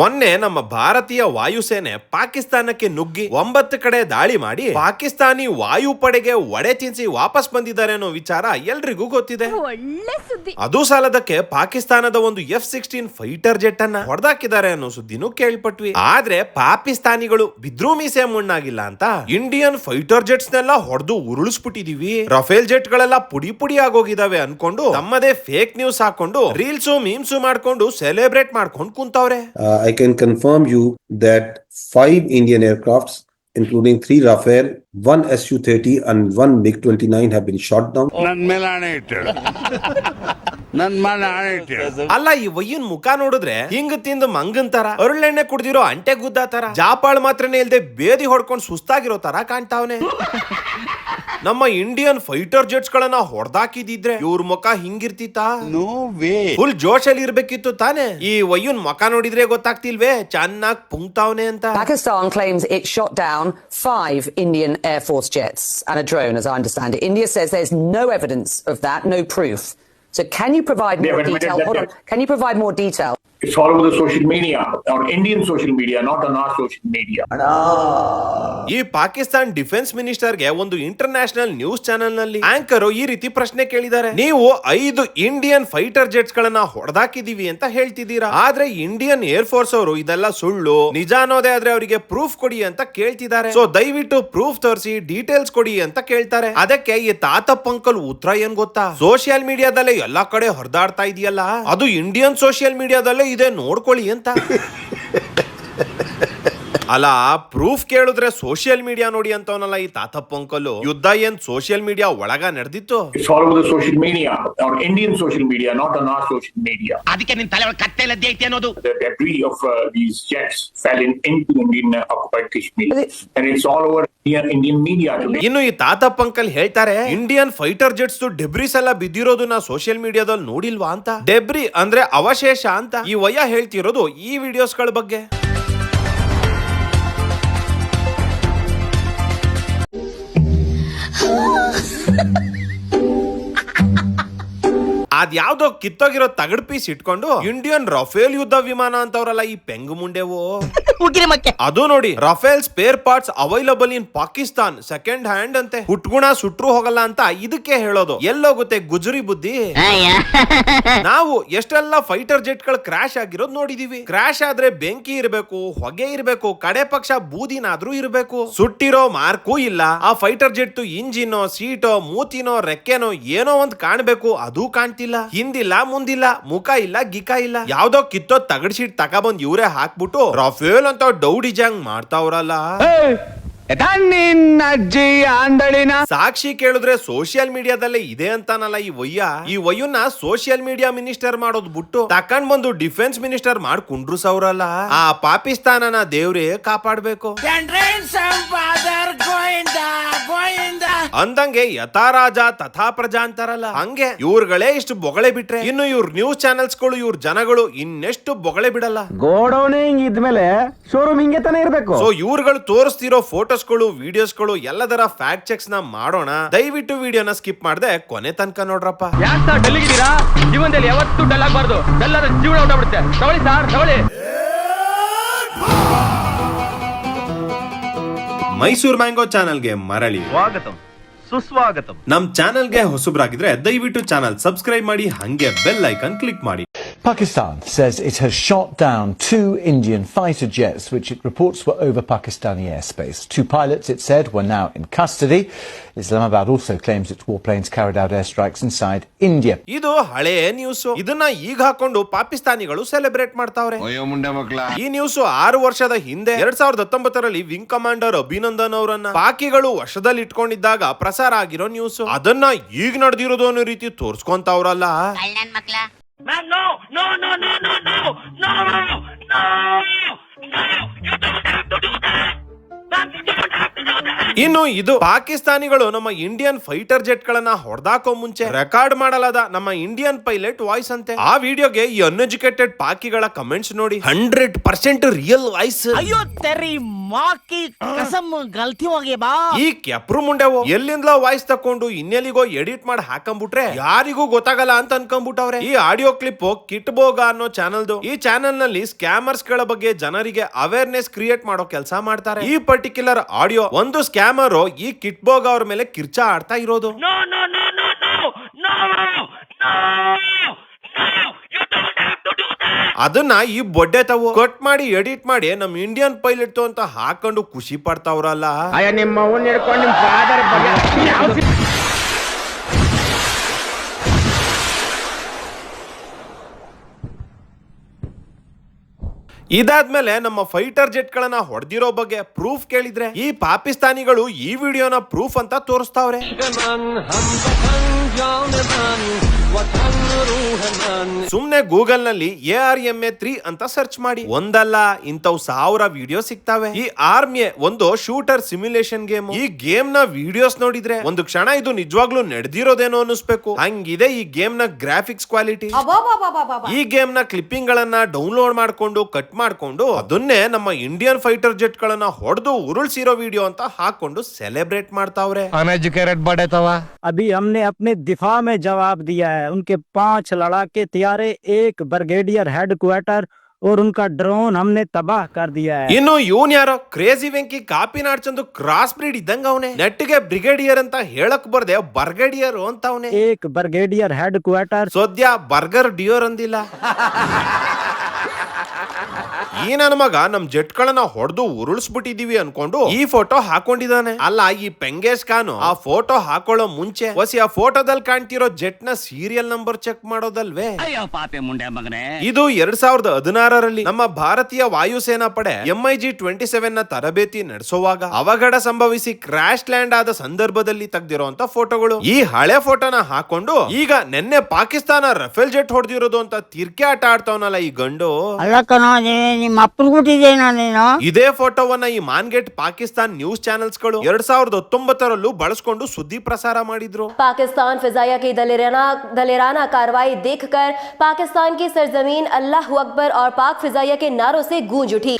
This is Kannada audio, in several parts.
ಮೊನ್ನೆ ನಮ್ಮ ಭಾರತೀಯ ವಾಯುಸೇನೆ ಪಾಕಿಸ್ತಾನಕ್ಕೆ ನುಗ್ಗಿ ಒಂಬತ್ತು ಕಡೆ ದಾಳಿ ಮಾಡಿ ಪಾಕಿಸ್ತಾನಿ ವಾಯುಪಡೆಗೆ ಒಡೆ ತಿನ್ಸಿ ವಾಪಸ್ ಬಂದಿದ್ದಾರೆ ಅನ್ನೋ ವಿಚಾರ ಎಲ್ರಿಗೂ ಗೊತ್ತಿದೆ. ಒಳ್ಳೆ ಸುದ್ದಿ. ಅದು ಸಾಲದಕ್ಕೆ ಪಾಕಿಸ್ತಾನದ ಒಂದು ಎಫ್ ಸಿಕ್ಸ್ಟೀನ್ ಫೈಟರ್ ಜೆಟ್ ಅನ್ನ ಹೊಡೆದಾಕಿದ್ದಾರೆ ಅನ್ನೋ ಸುದ್ದಿನೂ ಕೇಳ್ಪಟ್ವಿ. ಆದ್ರೆ ಪಾಕಿಸ್ತಾನಿಗಳು ಬಿದ್ರೂ ಮೀಸೆ ಮಣ್ಣಾಗಿಲ್ಲ ಅಂತ ಇಂಡಿಯನ್ ಫೈಟರ್ ಜೆಟ್ಸ್ ನೆಲ್ಲ ಹೊಡೆದು ಉರುಳಿಸ್ಬಿಟ್ಟಿದೀವಿ. ರಫೇಲ್ ಜೆಟ್ ಗಳೆಲ್ಲ ಪುಡಿ ಪುಡಿ ಆಗೋಗಿದಾವೆ ಅನ್ಕೊಂಡು ತಮ್ಮದೇ ಫೇಕ್ ನ್ಯೂಸ್ ಹಾಕೊಂಡು ರೀಲ್ಸು ಮೀಮ್ಸು ಮಾಡ್ಕೊಂಡು ಸೆಲೆಬ್ರೇಟ್ ಮಾಡ್ಕೊಂಡು ಕುಂತವ್ರೆ. I can confirm you that five Indian aircrafts, including three Rafale, one Su-30 and one MiG-29 have been shot down. ನನ್ ಮೇಲೆ ಆಣೆ ಇಟ್ಟಳು ನನ್ ಮೇಲೆ ಆಣೆ ಇಟ್ಟಳು ಅಲ್ಲ ಈ ವಯ್ಯನ್ ಮುಖ ನೋಡಿದ್ರೆ ಹಿಂಗ್ ತಿಂದು ಮಂಗನ್ ತರ ಅರುಳೆಣ್ಣೆ ಕುಡ್ದಿರೋ ಅಂಟೆ ಗುದ್ದ ತರ ಜಾಪಾಳ್ ಮಾತ್ರನೇ ಇಲ್ದೆ ಬೇದಿ ಹೊಡ್ಕೊಂಡು ಸುಸ್ತಾಗಿರೋ ತರ ಕಾಣ್ತಾವ್ನೆ. ನಮ್ಮ ಇಂಡಿಯನ್ ಫೈಟರ್ ಜೆಟ್ಸ್ ಗಳನ್ನ ಹೊಡೆದಾಕಿದ್ರೆ ಇವ್ರ ಮುಖ ಹಿಂಗಿರ್ತಿತ್ತಾ? ನೋ ವೇ ಫುಲ್ ಜೋಶ್ ಅಲ್ಲಿ ಇರ್ಬೇಕಿತ್ತು ತಾನೆ. ಈ ವಯ್ಯನ್ ಮುಖ ನೋಡಿದ್ರೆ ಗೊತ್ತಾಗ್ತಿಲ್ವೇ? ಚೆನ್ನಾಗ್ ಪುಂಕ್ತಾವ್ನೆ ಅಂತ. Pakistan claims it shot down five Indian air force jets and drone as I understand India says there is no evidence of that no proof so can you provide more detail can you provide more detail It's all over the social media, or Indian social media, not on our social media. ಈ ಪಾಕಿಸ್ತಾನ್ ಡಿಫೆನ್ಸ್ ಮಿನಿಸ್ಟರ್ಗೆ ಒಂದು ಇಂಟರ್ನ್ಯಾಷನಲ್ ನ್ಯೂಸ್ ಚಾನೆಲ್ನಲ್ಲಿ ಆಂಕರ್ ಈ ರೀತಿ ಪ್ರಶ್ನೆ ಕೇಳಿದ್ದಾರೆ. ನೀವು ಐದು ಇಂಡಿಯನ್ ಫೈಟರ್ ಜೆಟ್ಸ್ ಗಳನ್ನ ಹೊಡೆದಾಕಿದೀವಿ ಅಂತ ಹೇಳ್ತಿದ್ದೀರಾ? ಆದ್ರೆ ಇಂಡಿಯನ್ ಏರ್ ಫೋರ್ಸ್ ಅವರು ಇದೆಲ್ಲ ಸುಳ್ಳು. ನಿಜ ಅನ್ನೋದೇ ಆದ್ರೆ ಅವರಿಗೆ ಪ್ರೂಫ್ ಕೊಡಿ ಅಂತ ಕೇಳ್ತಿದ್ದಾರೆ. ಸೊ ದಯವಿಟ್ಟು ಪ್ರೂಫ್ ತೋರಿಸಿ ಡೀಟೇಲ್ಸ್ ಕೊಡಿ ಅಂತ ಕೇಳ್ತಾರೆ. ಅದಕ್ಕೆ ಈ ತಾತಪ್ಪಂಕಲ್ ಉತ್ತರ ಏನ್ ಗೊತ್ತಾ? ಸೋಷಿಯಲ್ ಮೀಡಿಯಾದಲ್ಲೇ ಎಲ್ಲಾ ಕಡೆ ಹೊರದಾಡ್ತಾ ಇದೆಯಲ್ಲ? ಅದು ಇಂಡಿಯನ್ ಸೋಷಿಯಲ್ ಮೀಡಿಯಾದಲ್ಲೇ ಇದೆ ನೋಡ್ಕೊಳ್ಳಿ ಅಂತ. ಅಲ್ಲ ಪ್ರೂಫ್ ಕೇಳಿದ್ರೆ ಸೋಷಿಯಲ್ ಮೀಡಿಯಾ ನೋಡಿ ಅಂತವನಲ್ಲ ಈ ತಾತಪ್ಪ ಅಂಕಲು ಯುದ್ಧ ಏನ್ ಸೋಷಿಯಲ್ ಮೀಡಿಯಾ ಒಳಗ ನಡೆದಿತ್ತು? Social media Indian social media not media media, not on our ಅದಕ್ಕೆ ನಿನ್ ತಲೆ ಒಳಗೆ ಕತ್ತೆ ಲದ್ದೆ ಐತಿ ಅನ್ನೋದು? Of debris of uh, in occupied Kashmir. And it's all over Indian, Indian media today. ಇನ್ನು ಈ ತಾತಪ್ಪ ಅಂಕಲ್ ಹೇಳ್ತಾರೆ ಇಂಡಿಯನ್ ಫೈಟರ್ ಜೆಟ್ಸ್ ಡೆಬ್ರಿಸ್ ಎಲ್ಲ ನಾ ಸೋಷಿಯಲ್ ಮೀಡಿಯಾದಲ್ಲಿ ನೋಡಿಲ್ವಾ ಅಂತ? ಡೆಬ್ರಿ ಅಂದ್ರೆ ಅವಶೇಷ ಅಂತ ಈ ವಯ ಹೇಳ್ತಿರೋದು ಈ ವಿಡಿಯೋಸ್ಗಳ ಬಗ್ಗೆ. 啊！ಅದ್ಯಾವ್ದೋ ಕಿತ್ತೋಗಿರೋ ತಗಡ್ ಪೀಸ್ ಇಟ್ಕೊಂಡು ಇಂಡಿಯನ್ ರಫೇಲ್ ಯುದ್ಧ ವಿಮಾನ ಅಂತವ್ರಲ್ಲ ಈ ಪೆಂಗು ಮುಂಡೆವು. ಅದು ನೋಡಿ Rafale spare parts available in Pakistan second hand ಅಂತೆ. ಹುಟ್ಗುಣ ಸುಟ್ರು ಹೋಗಲ್ಲ ಅಂತ ಇದಕ್ಕೆ ಹೇಳೋದು. ಎಲ್ಲೋಗುತ್ತೆ ಗುಜರಿ ಬುದ್ಧಿ. ನಾವು ಎಷ್ಟೆಲ್ಲ ಫೈಟರ್ ಜೆಟ್ಗಳು ಕ್ರಾಶ್ ಆಗಿರೋದು ನೋಡಿದೀವಿ. ಕ್ರಾಶ್ ಆದ್ರೆ ಬೆಂಕಿ ಇರಬೇಕು ಹೊಗೆ ಇರಬೇಕು ಕಡೆ ಪಕ್ಷ ಬೂದಿನಾದ್ರೂ ಇರಬೇಕು. ಸುಟ್ಟಿರೋ ಮಾರ್ಕು ಇಲ್ಲ. ಆ ಫೈಟರ್ ಜೆಟ್ ಇಂಜಿನೋ ಸೀಟೋ ಮೂತಿನೋ ರೆಕ್ಕೆನೋ ಏನೋ ಒಂದ್ ಕಾಣ್ಬೇಕು ಅದು ಕಾಣ್ತಿಲ್ಲ. ಹಿಂದಿಲ್ಲ. ಮುಂದಿಲ್ಲ ಮುಖ ಇಲ್ಲ ಗಿಕ ಇಲ್ಲ. ಯಾವ್ದೋ ಕಿತ್ತೋ ತಗಡ್ ಶೀಟ್ ತಗೊಬಂದ್ ಇವರೇ ಹಾಕ್ಬಿಟ್ಟು ರಫೇಲ್ ಅಂತ ಡೌಡಿ ಜಂಗ್ ಮಾಡ್ತಾವ್ರಲ್ಲ. ಅಜ್ಜಿ ಆಂದಳಿನ ಸಾಕ್ಷಿ ಕೇಳಿದ್ರೆ ಸೋಷಿಯಲ್ ಮೀಡಿಯಾದಲ್ಲೇ ಇದೆ ಅಂತಾನಲ್ಲ ಈ ವಯ್ಯ. ಈ ವಯ್ಯನ್ನ ಸೋಷಿಯಲ್ ಮೀಡಿಯಾ ಮಿನಿಸ್ಟರ್ ಮಾಡೋದ್ ಬಿಟ್ಟು ತಕೊಂಡ್ ಬಂದು ಡಿಫೆನ್ಸ್ ಮಿನಿಸ್ಟರ್ ಮಾಡ್ಕೊಂಡ್ರು ಸೌರಲ್ಲ ಆ ಪಾಕಿಸ್ತಾನನ ದೇವ್ರೇ ಕಾಪಾಡ್ಬೇಕು. ಅಂದಂಗೆ ಯಥಾ ರಾಜ ತಥಾ ಪ್ರಜಾ ಅಂತಾರಲ್ಲ ಹಂಗೆ ಇವ್ರುಗಳೇ ಇಷ್ಟು ಬೊಗಳೆ ಬಿಟ್ರೆ ಇನ್ನು ಇವ್ರ ನ್ಯೂಸ್ ಚಾನೆಲ್ಸ್ಗಳು ಇವ್ರ ಜನಗಳು ಇನ್ನೆಷ್ಟು ಬೊಗಳೆ ಬಿಡಲ್ಲ. ಗೋಡೌನ್ ಹಿಂಗ್ ಇದ್ಮೇಲೆ ಶೋರೂಮ್ ಹಿಂಗೆ ತಾನೇ ಇರ್ಬೇಕು. ಸೊ ಇವ್ರುಗಳು ತೋರಿಸ್ತಿರೋ ಫೋಟೋಸ್ಗಳು ವಿಡಿಯೋಸ್ಗಳು ಎಲ್ಲದರ ಫ್ಯಾಕ್ಟ್ ಚೆಕ್ಸ್ನ ಮಾಡೋಣ. ದಯವಿಟ್ಟು ವಿಡಿಯೋನ ಸ್ಕಿಪ್ ಮಾಡದೆ ಕೊನೆ ತನಕ ನೋಡ್ರಪ್ಪ. ಯಾಕೆ ಸರ್ ಡಲ್ಲಿಗಿದ್ದೀರಾ ಜೀವನದಲ್ಲಿ ಯಾವತ್ತೂ ಡಲ್ ಆಗಬಾರ್ದು. ಡಲ್ ಆದ್ರೆ ಜೀವನ ಹೊಟ್ಟಬಿಡುತ್ತೆ ತಗೊಳ್ಳಿ ಸರ್ ತಗೊಳ್ಳಿ. ಮೈಸೂರ್ ಮ್ಯಾಂಗೋ ಚಾನಲ್ಗೆ ಮರಳಿ. ಸ್ವಾಗತಂ. ಸುಸ್ವಾಗತಂ. ನಮ್ ಚಾನಲ್ಗೆ ಹೊಸಬ್ರಾಗಿದ್ರೆ ದಯವಿಟ್ಟು ಚಾನಲ್ ಸಬ್ಸ್ಕ್ರೈಬ್ ಮಾಡಿ ಹಂಗೆ ಬೆಲ್ ಐಕನ್ ಕ್ಲಿಕ್ ಮಾಡಿ. Pakistan says it has shot down two Indian fighter jets, which it reports were over Pakistani airspace. Two pilots, it said, were now in custody. Islamabad also claims its warplanes carried out airstrikes inside India. ಇದು ಹಳೆ ನ್ಯೂಸ್ ಇದನ್ನ ಈಗ ಹಾಕೊಂಡು ಪಾಕಿಸ್ತಾನಿಗಳು ಸೆಲೆಬ್ರೇಟ್ ಮಾಡ್ತಾವ್ರೆ ಈ ನ್ಯೂಸ್ ಆರು ವರ್ಷದ ಹಿಂದೆ ಎರಡ್ ಸಾವಿರದ ಹತ್ತೊಂಬತ್ತರಲ್ಲಿ ವಿಂಗ್ ಕಮಾಂಡರ್ ಅಭಿನಂದನ್ ಅವರನ್ನ ಪಾಕಿಗಳು ವಶದಲ್ಲಿ ಇಟ್ಕೊಂಡಿದ್ದಾಗ ಪ್ರಸಾರ ಆಗಿರೋ ನ್ಯೂಸ್ ಅದನ್ನ ಈಗ ನಡೆದಿರೋದು ಅನ್ನೋ ರೀತಿ ತೋರ್ಸ್ಕೊಂತಾವ್ರಲ್ಲ ಕಳ್ಳನ್ that. ಇನ್ನು ಇದು ಪಾಕಿಸ್ತಾನಿಗಳು ನಮ್ಮ ಇಂಡಿಯನ್ ಫೈಟರ್ ಜೆಟ್ ಗಳನ್ನ ಹೊಡೆದಾಕೋ ಮುಂಚೆ ರೆಕಾರ್ಡ್ ಮಾಡಲಾದ ನಮ್ಮ ಇಂಡಿಯನ್ ಪೈಲಟ್ ವಾಯ್ಸ್ ಅಂತೆ ಆ ವಿಡಿಯೋಗೆ ಈ ಅನ್ಎಜುಕೇಟೆಡ್ ಪಾಕಿಗಳ ಕಮೆಂಟ್ಸ್ ನೋಡಿ ಹಂಡ್ರೆಡ್ ಪರ್ಸೆಂಟ್ ರಿಯಲ್ ವಾಯ್ಸ್ ಅಯ್ಯೋ ತೆರಿ ಮಾಕಿ ಕಸಮ್ ಗಲ್ತಿ ಹೋಗಿ ಬಾ. ಈ ಕೆಪ್ರು ಮುಂಡೆವು ಎಲ್ಲಿಂದ ವಾಯ್ಸ್ ತಕೊಂಡು ಇನ್ನೆಲ್ಲಿಗೋ ಎಡಿಟ್ ಮಾಡಿ ಹಾಕಂಬಿಟ್ರೆ ಯಾರಿಗೂ ಗೊತ್ತಾಗಲ್ಲ ಅಂತ ಅನ್ಕೊಂಡ್ಬಿಟ್ಟವ್ರೆ ಈ ಆಡಿಯೋ ಕ್ಲಿಪ್ ಕಿಟ್ಬೋಗ ಅನ್ನೋ ಚಾನಲ್ದು. ಈ ಚಾನೆಲ್ನಲ್ಲಿ ಸ್ಕ್ಯಾಮರ್ಸ್ಗಳ ಬಗ್ಗೆ ಜನರಿಗೆ ಅವೇರ್ನೆಸ್ ಕ್ರಿಯೇಟ್ ಮಾಡೋ ಕೆಲಸ ಮಾಡ್ತಾರೆ. ಈ ಪರ್ಟಿಕ್ಯುಲರ್ ಆಡಿಯೋ ಒಂದು ಸ್ಕ್ಯಾಮರ್ ಈ ಕಿಟ್ಬೋಗ ಅವ್ರ ಮೇಲೆ ಕಿರ್ಚಾ ಆಡ್ತಾ ಇರೋದು. ಅದನ್ನ ಈ ಬೊಡ್ಡೆ ತಾವು ಕಟ್ ಮಾಡಿ ಎಡಿಟ್ ಮಾಡಿ ನಮ್ ಇಂಡಿಯನ್ ಪೈಲಟ್ ಅಂತ ಹಾಕೊಂಡು ಖುಷಿ ಪಡ್ತಾವ್ರಲ್ಲ ಅಯ್ಯ ನಿಮ್ಮ ಫಾದರ್ ಇದಾದ್ಮೇಲೆ ನಮ್ಮ ಫೈಟರ್ ಜೆಟ್ ಗಳನ್ನ ಹೊಡೆದಿರೋ ಬಗ್ಗೆ ಪ್ರೂಫ್ ಕೇಳಿದ್ರೆ ಈ ಪಾಕಿಸ್ತಾನಿಗಳು ಈ ವಿಡಿಯೋನ ಪ್ರೂಫ್ ಅಂತ ತೋರಿಸ್ತಾವ್ರೆ. ಸುಮ್ನೆ ಗೂಗಲ್ನಲ್ಲಿ A R M A three ಅಂತ ಸರ್ಚ್ ಮಾಡಿ. ಒಂದಲ್ಲ ಇಂಥವು ಸಾವಿರ ವಿಡಿಯೋ ಸಿಗ್ತಾವೆ. ಈ ಆರ್ಮಿ ಒಂದು ಶೂಟರ್ ಸಿಮ್ಯುಲೇಷನ್ ಗೇಮ್. ಈ ಗೇಮ್ನ ವಿಡಿಯೋಸ್ ನೋಡಿದ್ರೆ ಒಂದು ಕ್ಷಣ ಇದು ನಿಜವಾಗ್ಲೂ ನಡೆದಿರೋದೇನೋ ಅನಿಸ್ಬೇಕು ಹಂಗಿದೆ ಈ ಗೇಮ್ನ ಗ್ರಾಫಿಕ್ಸ್ ಕ್ವಾಲಿಟಿ. ಈ ಗೇಮ್ನ ಕ್ಲಿಪ್ಪಿಂಗ್ ಗಳನ್ನ ಡೌನ್ಲೋಡ್ ಮಾಡ್ಕೊಂಡು ಕಟ್ ಮಾಡ್ಕೊಂಡು ಅದನ್ನೇ ನಮ್ಮ ಇಂಡಿಯನ್ ಫೈಟರ್ ಜೆಟ್ ಗಳನ್ನ ಹೊಡೆದು ಉರುಳ್ಸಿರೋ ವಿಡಿಯೋ ಅಂತ ಹಾಕೊಂಡು ಸೆಲೆಬ್ರೇಟ್ ಮಾಡ್ತಾವ್ರೆ. ಅನ್ಎಜುಕೇಟೆಡ್ ಬಡೇತವ. ಅಭಿ ಅಮ್ನೆ ಅಪ್ನೆ ದಿಫಾ ಮೇ ಜವಾಬ್ ದಿಯಾ है उनके पांच लड़ाके तैयारे एक ब्रिगेडियर हेडक्वार्टर और उनका ड्रोन हमने तबाह कर दिया है ಇನ್ನು ಇವನ್ ಯಾರೋ ಕ್ರೇಜಿ ವೆಂಕಿ ಕಾಪಿ ನಾಡ್ಚಂದು ಕ್ರಾಸ್ ಬ್ರೀಡ್ ಇದ್ದಂಗ ಅವನೇ ನೆಟ್ಟಿಗೆ ಬ್ರಿಗೇಡಿಯರ್ ಅಂತ ಹೇಳಕ್ ಬರ್ದೆ ಬರ್ಗಡಿಯರ್ ಅಂತ ಅವನೇ एक ब्रिगेडियर हेडक्वार्टर ಸದ್ಯ ಬರ್ಗರ್ ಡಿಯೋರ್ ಅಂದಿಲ್ಲ ಈ ನನ್ನ ಮಗ ನಮ್ ಜೆಟ್ ಗಳನ್ನ ಹೊಡೆದು ಉರುಳಿಸ್ಬಿಟ್ಟಿದೀವಿ ಅನ್ಕೊಂಡು ಈ ಫೋಟೋ ಹಾಕೊಂಡಿದ್ದಾನೆ. ಅಲ್ಲ ಈ ಪೆಂಗೇಶ್ ಖಾನ್ ಆ ಫೋಟೋ ಹಾಕೊಳ್ಳೋ ಮುಂಚೆ ಹೊಸಿ ಆ ಫೋಟೋದಲ್ಲಿ ಕಾಣ್ತಿರೋ ಜೆಟ್ನ ಸೀರಿಯಲ್ ನಂಬರ್ ಚೆಕ್ ಮಾಡೋದಲ್ವೇ? ಅಯ್ಯೋ ಪಾಪೆ ಮುಂಡೆ ಮಗನೇ. ಇದು ಎರಡ್ ಸಾವಿರದ ಹದಿನಾರರಲ್ಲಿ ನಮ್ಮ ಭಾರತೀಯ ವಾಯುಸೇನಾ ಪಡೆ ಎಂಐಜಿ ಟ್ವೆಂಟಿ ಸೆವೆನ್ನ ತರಬೇತಿ ನಡೆಸುವಾಗ ಅವಘಡ ಸಂಭವಿಸಿ ಕ್ರಾಶ್ ಲ್ಯಾಂಡ್ ಆದ ಸಂದರ್ಭದಲ್ಲಿ ತೆಗೆದಿರುವಂತ ಫೋಟೋಗಳು ಈ ಹಳೆ ಫೋಟೋನ ಹಾಕೊಂಡು ಈಗ ನಿನ್ನೆ ಪಾಕಿಸ್ತಾನ ರಫೇಲ್ ಜೆಟ್ ಹೊಡೆದಿರೋದು ಅಂತ ತಿರ್ಕೆ ಆಟ ಆಡ್ತಾವನಲ್ಲ ಈ ಗಂಡು. ಅಲ್ಲ ಕಣ ನಿಮ್ಮ ಅಪ್ಪನ ಕೊಟ್ಟಿದ್ದೇನ ನೀನು ಇದೇ ಫೋಟೋವನ್ನ ಈ ಮಾನ್ಗೇಟ್ ಪಾಕಿಸ್ತಾನ್ ನ್ಯೂಸ್ ಚಾನೆಲ್ಸ್ ಗಳು ಎರಡ್ ಸಾವಿರದ ಹತ್ತೊಂಬತ್ತರಲ್ಲೂ ಬಳಸ್ಕೊಂಡು ಸುದ್ದಿ ಪ್ರಸಾರ ಮಾಡಿದ್ರು पाकिस्तान फिजाया की दलेराना दलेराना कार्रवाई देखकर पाकिस्तान की सरजमीन अल्लाह अकबर और पाक फिजाया के नारों से गूंज उठी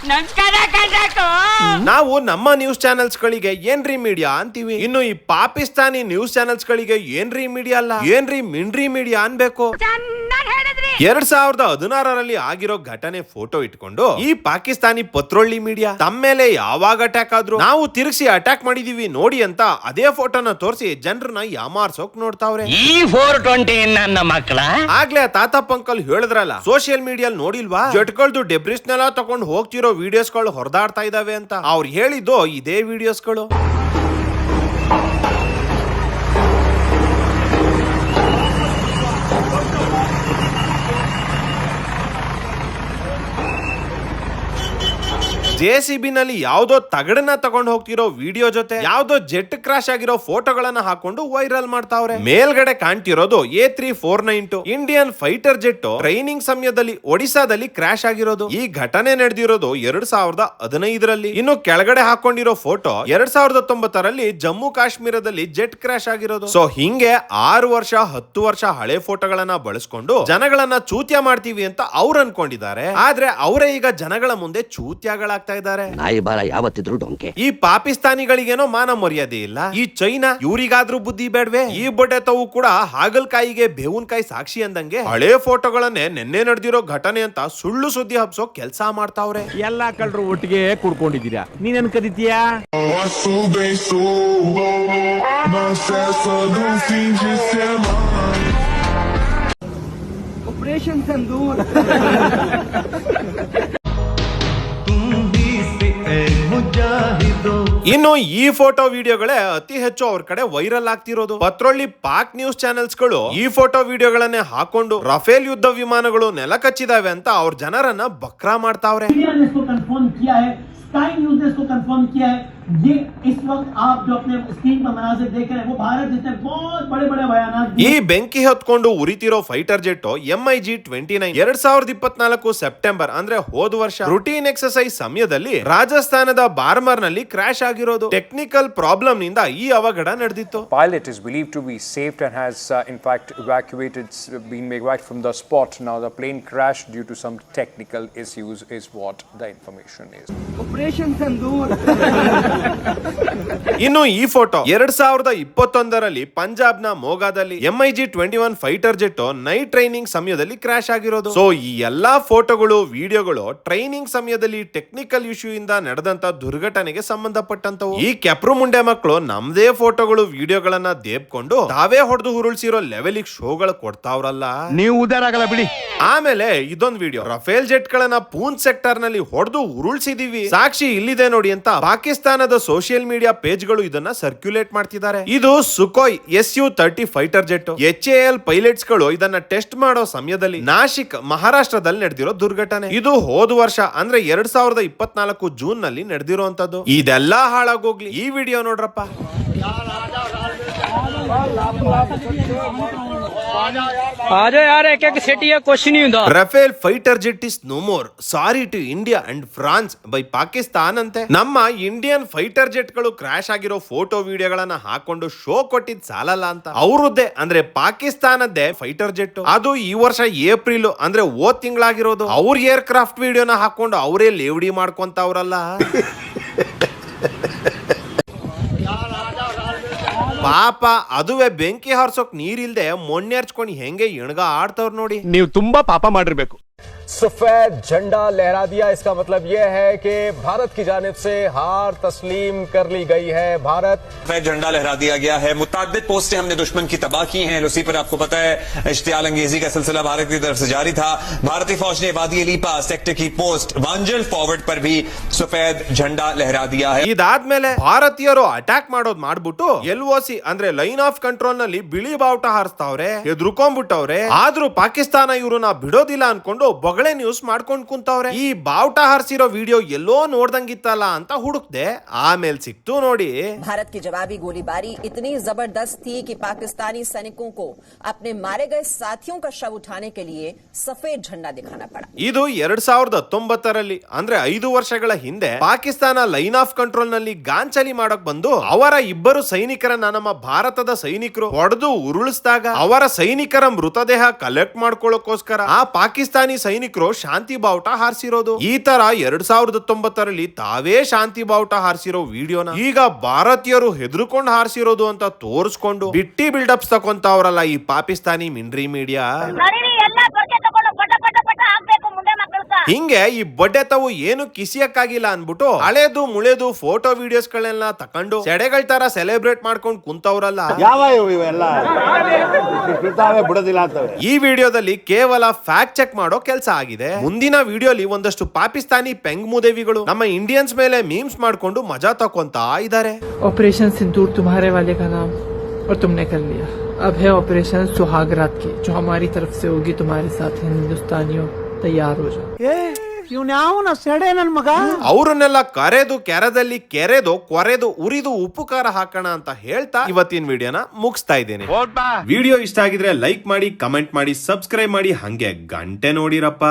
ನಾವು ನಮ್ಮ ನ್ಯೂಸ್ ಚಾನೆಲ್ಸ್ ಗಳಿಗೆ ಏನ್ರಿ ಮೀಡಿಯಾ ಅಂತೀವಿ ಇನ್ನು ಈ ಪಾಕಿಸ್ತಾನಿ ನ್ಯೂಸ್ ಚಾನೆಲ್ಸ್ ಗಳಿಗೆ ಏನ್ರಿ ಮೀಡಿಯಾ ಅಲ್ಲ ಏನ್ರಿ ಮಿಂಡ್ರಿ ಮೀಡಿಯಾ ಅನ್ಬೇಕು ಎರಡ್ ಸಾವಿರದ ಹದಿನಾರರಲ್ಲಿ ಆಗಿರೋ ಘಟನೆ ಫೋಟೋ ಇಟ್ಕೊಂಡು ಈ ಪಾಕಿಸ್ತಾನಿ ಪತ್ರೊಳ್ಳಿ ಮೀಡಿಯಾ ತಮ್ಮ ಮೇಲೆ ಯಾವಾಗ ಅಟ್ಯಾಕ್ ಆದ್ರು ನಾವು ತಿರುಗಿಸಿ ಅಟ್ಯಾಕ್ ಮಾಡಿದೀವಿ ನೋಡಿ ಅಂತ ಅದೇ ಫೋಟೋನ ತೋರಿಸಿ ಜನರನ್ನ ಯಾಮಾರ್ಸೋಕ್ ನೋಡ್ತಾವ್ರೆ. ಈ ಫೋರ್ ಟ್ವೆಂಟಿ ನನ್ನ ಮಕ್ಕಳ? ಆಗ್ಲೇ ತಾತ ತಾತಪ್ಪ ಅಂಕಲ್ ಹೇಳಿದ್ರಲ್ಲ ಸೋಷಿಯಲ್ ಮೀಡಿಯಾ ನೋಡಿಲ್ವಾ? ಜಟ್ಗಳ್ದು ಡೆಬ್ರಿಸ್ ನೆಲ್ಲ ತಗೊಂಡು ಹೋಗ್ತಿರೋ ವಿಡಿಯೋಸ್ಗಳು ಹೊರದಾಡ್ತಾ ಇದಾವೆ ಅಂತ. ಅವ್ರು ಹೇಳಿದ್ದು ಇದೇ ವಿಡಿಯೋಸ್ಗಳು ಜೆ ಸಿ ಬಿ ನಲ್ಲಿ ಯಾವ್ದೋ ತಗಡನ್ನ ತಗೊಂಡು ಹೋಗ್ತಿರೋ ವಿಡಿಯೋ ಜೊತೆ ಯಾವ್ದೋ ಜೆಟ್ ಕ್ರಾಶ್ ಆಗಿರೋ ಫೋಟೋಗಳನ್ನ ಹಾಕೊಂಡು ವೈರಲ್ ಮಾಡ್ತಾವ್ರೆ. ಮೇಲ್ಗಡೆ ಕಾಣ್ತಿರೋದು a three four nine two Indian fighter jet training ಸಮಯದಲ್ಲಿ ಒಡಿಸಾದಲ್ಲಿ ಕ್ರಾಶ್ ಆಗಿರೋದು. ಈ ಘಟನೆ ನಡೆದಿರೋದು ಎರಡ್ ಸಾವಿರದ ಹದಿನೈದರಲ್ಲಿ. ಇನ್ನು ಕೆಳಗಡೆ ಹಾಕೊಂಡಿರೋ ಫೋಟೋ ಎರಡ್ ಸಾವಿರದ ಹತ್ತೊಂಬತ್ತರಲ್ಲಿ ಜಮ್ಮು ಕಾಶ್ಮೀರದಲ್ಲಿ ಜೆಟ್ ಕ್ರಾಶ್ ಆಗಿರೋದು. ಸೊ ಹಿಂಗೆ ಆರು ವರ್ಷ, ಹತ್ತು ವರ್ಷ ಹಳೆ ಫೋಟೋಗಳನ್ನ ಬಳಸ್ಕೊಂಡು ಜನಗಳನ್ನ ಚೂತ್ಯ ಮಾಡ್ತೀವಿ ಅಂತ ಅವ್ರು ಅನ್ಕೊಂಡಿದ್ದಾರೆ. ಆದ್ರೆ ಅವರೇ ಈಗ ಜನಗಳ ಮುಂದೆ ಚೂತ್ಯಗಳಾಗ್ತಾ ಇದ್ದಾರೆ? ನಾಯಿ ಬಾಲ ಯಾವತ್ತಿದ್ರು ಡೊಂಕೆ. ಈ ಪಾಕಿಸ್ತಾನಿಗಳಿಗೇನೋ ಮಾನ ಮರ್ಯಾದೆ ಇಲ್ಲ? ಈ ಚೈನಾ ಇವರಿಗಾದ್ರೂ ಬುದ್ಧಿ ಬೇಡ್ವೆ? ಈ ಬೊಡೆ ತಾವು ಕೂಡ ಹಾಗಲ್ಕಾಯಿಗೆ ಬೇವಿನಕಾಯಿ ಸಾಕ್ಷಿ ಅಂದಂಗೆ ಹಳೆ ಫೋಟೋಗಳನ್ನೇ ನಿನ್ನೆ ನಡೆದಿರೋ ಘಟನೆ ಅಂತ ಸುಳ್ಳು ಸುದ್ದಿ ಹಬ್ಸೋ ಕೆಲ್ಸ ಮಾಡ್ತಾವ್ರೆ. ಎಲ್ಲಾ ಕಳ್ಳರು ಒಟ್ಟಿಗೆ ಕುಡ್ಕೊಂಡಿದ್ದೀರಾ? ನೀನೇನ್ ಕರಿತೀಯಾ? ಇನ್ನು ಈ ಫೋಟೋ ವಿಡಿಯೋಗಳೇ ಅತಿ ಹೆಚ್ಚು ಅವ್ರ ಕಡೆ ವೈರಲ್ ಆಗ್ತಿರೋದು. ಪತ್ರೊಳ್ಳಿ ಪಾಕ್ ನ್ಯೂಸ್ ಚಾನೆಲ್ಸ್ಗಳು ಈ ಫೋಟೋ ವಿಡಿಯೋಗಳನ್ನೇ ಹಾಕೊಂಡು ರಫೇಲ್ ಯುದ್ಧ ವಿಮಾನಗಳು ನೆಲ ಕಚ್ಚಿದಾವೆ ಅಂತ ಅವ್ರ ಜನರನ್ನ ಬಕ್ರಾ ಮಾಡ್ತಾವ್ರೆ. ने इसको कंफर्म किया है स्काई न्यूज ने इसको कंफर्म किया है ये इस वक्त आप जो अपने स्क्रीन पर मनाजिर देख रहे हैं वो भारत जितने बहुत बड़े बड़े बयान ಈ ಬೆಂಕಿ ಹೊತ್ಕೊಂಡು ಉರಿತಿರೋ fighter jet M I G twenty nine ಎರಡ್ ಸಾವಿರದ ಇಪ್ಪತ್ನಾಲ್ಕು ಸೆಪ್ಟೆಂಬರ್ ಅಂದ್ರೆ ಹೋದ ವರ್ಷ ರುಟೀನ್ ಎಕ್ಸರ್ಸೈಸ್ ಸಮಯದಲ್ಲಿ ರಾಜಸ್ಥಾನದ ಬಾರ್ಮರ್ ನಲ್ಲಿ ಕ್ರಾಶ್ ಆಗಿರೋದು ಟೆಕ್ನಿಕಲ್ ಪ್ರಾಬ್ಲಮ್ ನಿಂದ ಈ ಅವಘಡ ನಡೆದಿತ್ತು pilot is believed to be saved and has, uh, in fact, evacuated, been evacuated from the spot. Now, the plane crashed due to some technical issues, is what the information is. Operation Sindoor ಇನ್ನು ಈ ಫೋಟೋ ಎರಡ್ ಸಾವಿರದ ಇಪ್ಪತ್ತೊಂದರಲ್ಲಿ ಪಂಜಾಬ್ನ ಮೋಗಾದಲ್ಲಿ M I G twenty one fighter jet night training ಸಮಯದಲ್ಲಿ ಕ್ರಾಶ್ ಆಗಿರೋದು. ಸೊ ಈ ಎಲ್ಲಾ ಫೋಟೋಗಳು ವಿಡಿಯೋಗಳು ಟ್ರೈನಿಂಗ್ ಸಮಯದಲ್ಲಿ ಟೆಕ್ನಿಕಲ್ ಇಶ್ಯೂ ಇಂದ ನಡೆದಂತ ದುರ್ಘಟನೆಗೆ ಸಂಬಂಧಪಟ್ಟಂತವು. ಈ ಕೆಪ್ರು ಮುಂಡೆ ಮಕ್ಕಳು ನಮ್ದೇ ಫೋಟೋಗಳು ವಿಡಿಯೋಗಳನ್ನ ದೇಬ್ಕೊಂಡು ತಾವೇ ಹೊಡೆದು ಉರುಳಿಸಿರೋ ಲೆವೆಲಿಗೆ ಶೋಗಳು ಕೊಡ್ತಾವ್ರಲ್ಲ. ನೀವು ಉದಾರ ಆಗಲ್ಲ ಬಿಡಿ. ಆಮೇಲೆ ಇದೊಂದು ವಿಡಿಯೋ. ರಫೇಲ್ ಜೆಟ್ ಗಳನ್ನ ಪೂಂಚ್ ಸೆಕ್ಟರ್ನಲ್ಲಿ ಹೊಡೆದು ಉರುಳಿಸಿದೀವಿ. ಸಾಕ್ಷಿ ಇಲ್ಲಿದೆ ನೋಡಿ ಅಂತ ಪಾಕಿಸ್ತಾನದ ಸೋಷಿಯಲ್ ಮೀಡಿಯಾ ಪೇಜ್ಗಳು ಇದನ್ನ ಸರ್ಕ್ಯುಲೇಟ್ ಮಾಡ್ತಿದ್ದಾರೆ. ಇದು Sukhoi S U thirty fighter jet H A L ಪೈಲಟ್ಸ್ಗಳು ಇದನ್ನ ಟೆಸ್ಟ್ ಮಾಡೋ ಸಮಯದಲ್ಲಿ ನಾಶಿಕ್ ಮಹಾರಾಷ್ಟ್ರದಲ್ಲಿ ನಡೆದಿರೋ ದುರ್ಘಟನೆ. ಇದು ಹೋದ ವರ್ಷ ಅಂದ್ರೆ ಎರಡ್ ಸಾವಿರದ ಇಪ್ಪತ್ನಾಲ್ಕು ಜೂನ್ನಲ್ಲಿ ನಡೆದಿರುವಂತದ್ದು ಇದೆಲ್ಲ ಹಾಳಾಗೋಗ್ಲಿ. ಈ ವಿಡಿಯೋ ನೋಡ್ರಪ್ಪ. Rafale fighter jet is no more sorry to India and France by Pakistan ಅಂತೆ ನಮ್ಮ ಇಂಡಿಯನ್ ಫೈಟರ್ ಜೆಟ್ಗಳು ಕ್ರಾಶ್ ಆಗಿರೋ ಫೋಟೋ ವಿಡಿಯೋಗಳನ್ನ ಹಾಕೊಂಡು ಶೋ ಕೊಟ್ಟಿದ್ ಸಾಲಲ್ಲ ಅಂತ. ಅವರದ್ದೇ, ಅಂದ್ರೆ ಪಾಕಿಸ್ತಾನದ್ದೇ ಫೈಟರ್ ಜೆಟ್ ಅದು ಈ ವರ್ಷ ಏಪ್ರಿಲ್ ಅಂದ್ರೆ ಓ ತಿಂಗಳಾಗಿರೋದು. ಅವ್ರ ಏರ್ ಕ್ರಾಫ್ಟ್ ವಿಡಿಯೋನ ಹಾಕೊಂಡು ಅವರೇ ಲೇವಡಿ ಮಾಡ್ಕೊಂತವ್ರಲ್ಲ. ಪಾಪ ಅದುವೇ ಬೆಂಕಿ ಹಾರ್ಸೋಕ್ ನೀರಿಲ್ದೆ ಮೊಣ್ಣೆರ್ಚ್ಕೊಂಡು ಹೆಂಗೆ ಎಣ್ಗ ಆಡ್ತವ್ರ ನೋಡಿ. ನೀವು ತುಂಬಾ ಪಾಪ ಮಾಡಿರ್ಬೇಕು. सफेद झंडा लहरा दिया इसका मतलब यह है कि भारत की जानब से हार तस्लीम कर ली गई है भारत सफेद झंडा लहरा दिया गया है मुताद पोस्टें हमने दुश्मन की तबाह की हैं उसी पर आपको पता है इश्तियाल अंगेजी का सिलसिला भारत की तरफ से जारी था भारतीय फौज ने वादी अली पास सेक्टर की पोस्ट वांजल फॉरवर्ड पर भी सफेद झंडा लहरा दिया है ಇದಾದ್ಮೇಲೆ ಭಾರತೀಯರು ಅಟ್ಯಾಕ್ ಮಾಡೋದ್ ಮಾಡ್ಬಿಟ್ಟು ಎಲ್ ಒ ಸಿ ಅಂದ್ರೆ ಲೈನ್ ಆಫ್ ಕಂಟ್ರೋಲ್ ನಲ್ಲಿ ಬಿಳಿ ಬಾವುಟ ಹಾರಿಸ್ತಾವ್ರೆ ಎದ್ರುಕೊಂಡ್ಬಿಟ್ಟವ್ರೆ ಆದ್ರೂ ಪಾಕಿಸ್ತಾನ ಇವ್ರನ್ನ ಬಿಡೋದಿಲ್ಲ ಅನ್ಕೊಂಡು ಬೊಗಳೆ ನ್ಯೂಸ್ ಮಾಡ್ಕೊಂಡ್ ಕುಂತವ್ರೆ ಈ ಬಾವುಟ ಹಾರಿಸಿರೋ ವಿಡಿಯೋ ಎಲ್ಲೋ ನೋಡ್ದಂಗಿತ್ತಲ್ಲ ಅಂತ ಹುಡುಕ್ದೆ ಆಮೇಲೆ ಸಿಕ್ತು ನೋಡಿ भारत की जवाबी गोलीबारी इतनी जबरदस्त थी कि पाकिस्तानी सैनिकों को अपने मारे गए साथियों का शव उठाने के लिए सफेद झंडा दिखाना पड़ा ಇದು ಎರಡ್ ಸಾವಿರದ ಹತ್ತೊಂಬತ್ತರಲ್ಲಿ ಅಂದ್ರೆ ಐದು ವರ್ಷಗಳ ಹಿಂದೆ ಪಾಕಿಸ್ತಾನ ಲೈನ್ ಆಫ್ ಕಂಟ್ರೋಲ್ ನಲ್ಲಿ ಗಾಂಚಲಿ ಮಾಡಕ್ ಬಂದು ಅವರ ಇಬ್ಬರು ಸೈನಿಕರನ್ನ ನಮ್ಮ ಭಾರತದ ಸೈನಿಕರು ಹೊಡೆದು ಉರುಳಿಸಿದಾಗ ಅವರ ಸೈನಿಕರ ಮೃತದೇಹ ಕಲೆಕ್ಟ್ ಮಾಡ್ಕೊಳ್ಳೋಕೋಸ್ಕರ ಆ ಪಾಕಿಸ್ತಾನಿ ಸೈನಿಕರು ಶಾಂತಿ ಬಾವುಟ ಹಾರಿಸಿರೋದು. ಈ ತರ ಎರಡ್ ಸಾವಿರದ ಹತ್ತೊಂಬತ್ತರಲ್ಲಿ ತಾವೇ ಶಾಂತಿ ಬಾವುಟ ಹಾರಿಸಿರೋ ವಿಡಿಯೋನ ಈಗ ಭಾರತೀಯರು ಹೆದರ್ಕೊಂಡು ಹಾರಿಸಿರೋದು ಅಂತ ತೋರಿಸ್ಕೊಂಡು ಬಿಟ್ಟಿ ಬಿಲ್ಡಪ್ಸ್ ತಕೊಂತಾವ್ರಲ್ಲ ಈ ಪಾಕಿಸ್ತಾನಿ ಮಿಂಡ್ರಿ ಮೀಡಿಯಾ ಹಿಂಗೆ ಈ ಬಡ್ಡೆ ತಾವು ಏನು ಕಿಸಿಯಕ್ಕಾಗಿಲ್ಲ ಅನ್ಬಿಟ್ಟು ಹಳೇದು ಮುಳೆದು ಫೋಟೋ ವಿಡಿಯೋಸ್ ಗಳನ್ನೆಲ್ಲ ತಕೊಂಡು ಸೆಡೆಗಳ ತರ ಸೆಲೆಬ್ರೇಟ್ ಮಾಡ್ಕೊಂಡು ಕುಂತವ್ರಲ್ಲ ಯಾವ ಇವೆಲ್ಲ ಬಿಡ್ತಾವೆ ಬಿಡೋದಿಲ್ಲ ಅಂತವೆ ಈ ವಿಡಿಯೋದಲ್ಲಿ ಕೇವಲ ಫ್ಯಾಕ್ಟ್ ಚೆಕ್ ಮಾಡೋ ಕೆಲಸ ಆಗಿದೆ ಮುಂದಿನ ವಿಡಿಯೋಲಿ ಒಂದಷ್ಟು ಪಾಕಿಸ್ತಾನಿ ಪೆಂಗ್ ಮುದೇವಿಗಳು ನಮ್ಮ ಇಂಡಿಯನ್ಸ್ ಮೇಲೆ ಮೀಮ್ಸ್ ಮಾಡ್ಕೊಂಡು ಮಜಾ ತಕೊಂತ ಇದ್ದಾರೆ ऑपरेशन सिंदूर तुम्हारे वाले का नाम और तुमने कर लिया अब है ऑपरेशन सुहागरात की जो हमारी तरफ से होगी तुम्हारे साथ हिंदुस्तानियों ತಯಾರು ಇವ್ನ್ಯಾವನ ಸೆಡೆ ನನ್ ಮಗ? ಅವರನ್ನೆಲ್ಲ ಕರೆದು ಕೆರೆದಲ್ಲಿ ಕೆರೆದು ಕೊರೆದು ಉರಿದು ಉಪ್ಪು ಖಾರ ಹಾಕೋಣ ಅಂತ ಹೇಳ್ತಾ ಇವತ್ತಿನ ವಿಡಿಯೋನ ಮುಗಿಸ್ತಾ ಇದ್ದೇನೆ. ವಿಡಿಯೋ ಇಷ್ಟ ಆಗಿದ್ರೆ ಲೈಕ್ ಮಾಡಿ ಕಮೆಂಟ್ ಮಾಡಿ ಸಬ್ಸ್ಕ್ರೈಬ್ ಮಾಡಿ ಹಂಗೆ ಗಂಟೆ ನೋಡಿರಪ್ಪ.